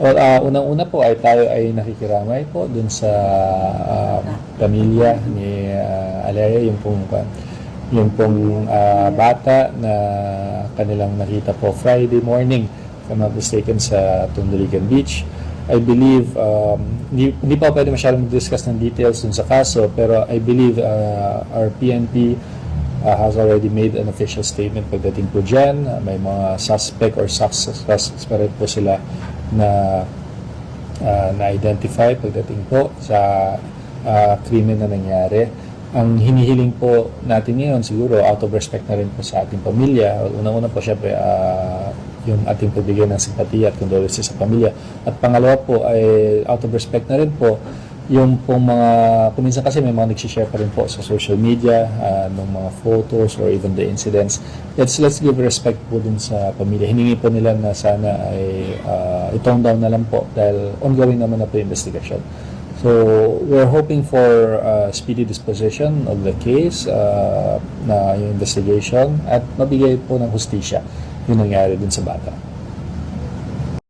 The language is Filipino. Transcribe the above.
Well, ah, unang-una po ay tayo ay nakikiramay po dun sa ah, pamilya ni uh, Alea, yung pong, yung pong ah, bata na kanilang nakita po Friday morning, if I'm not mistaken, sa Tundaligan Beach. I believe, um, hindi, hindi pa pwede masyadong discuss ng details dun sa kaso, pero I believe ah, our PNP uh, has already made an official statement pagdating po dyan. Uh, may mga suspect or rin po sila na uh, na-identify pagdating po sa uh, krimen na nangyari. Ang hinihiling po natin ngayon siguro out of respect na rin po sa ating pamilya. Unang-una po syempre uh, yung ating pagbigay ng simpatiya at condolences sa pamilya. At pangalawa po ay out of respect na rin po yung pong mga, kuminsan kasi may mga nagsishare pa rin po sa social media uh, ng mga photos or even the incidents. Let's, let's give respect po dun sa pamilya. Hiningi po nila na sana ay uh, itong down na lang po dahil ongoing naman na po yung investigation. So, we're hoping for uh, speedy disposition of the case uh, na yung investigation at mabigay po ng hustisya yung nangyari dun sa bata.